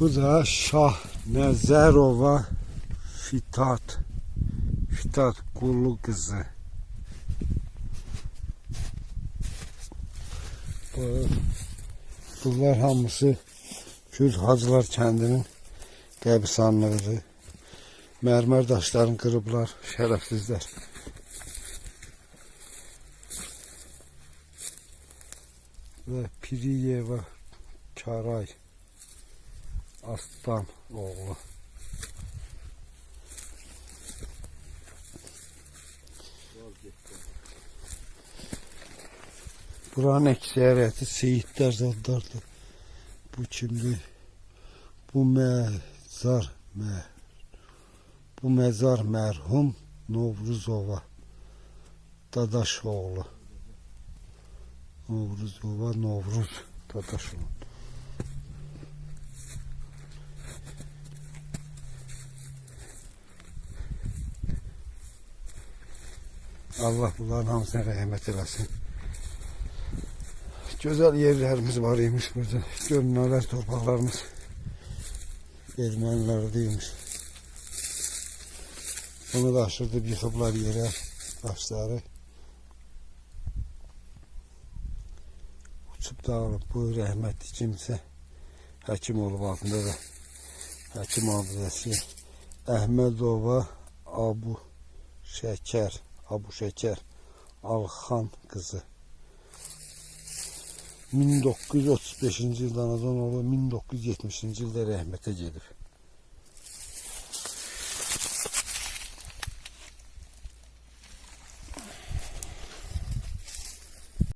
Bu da Şah Nezerova Fitat. Fitat Kulu kızı. Bu, bunlar hamısı Kürt Hacılar kəndinin qəbristanlığıdır. Mərmər daşlarını qırıblar, şərəfsizlər. Və Piriyeva Karay Aslan oğlu. Buranın ekseriyyəti seyitlər zadlardır. Bu kimdir? Bu mezar mə bu mezar mərhum Novruzova Dadaşoğlu. Novruzova Novruz Dadaşoğlu. Allah bunların hamısına rəhmət eləsin. Güzel yerlerimiz var imiş burada. Görünürler torpaqlarımız. Ermeniler değilmiş. Bunu da aşırdı yıkıblar yere başları. Uçup dağılıp bu rəhmətli kimsə həkim olub altında da həkim abidəsi Əhmədova Abu Şəkər Abu Şəkər Alxan qızı 1935-ci ildə anadan olub 1970-ci ildə rəhmətə gedib.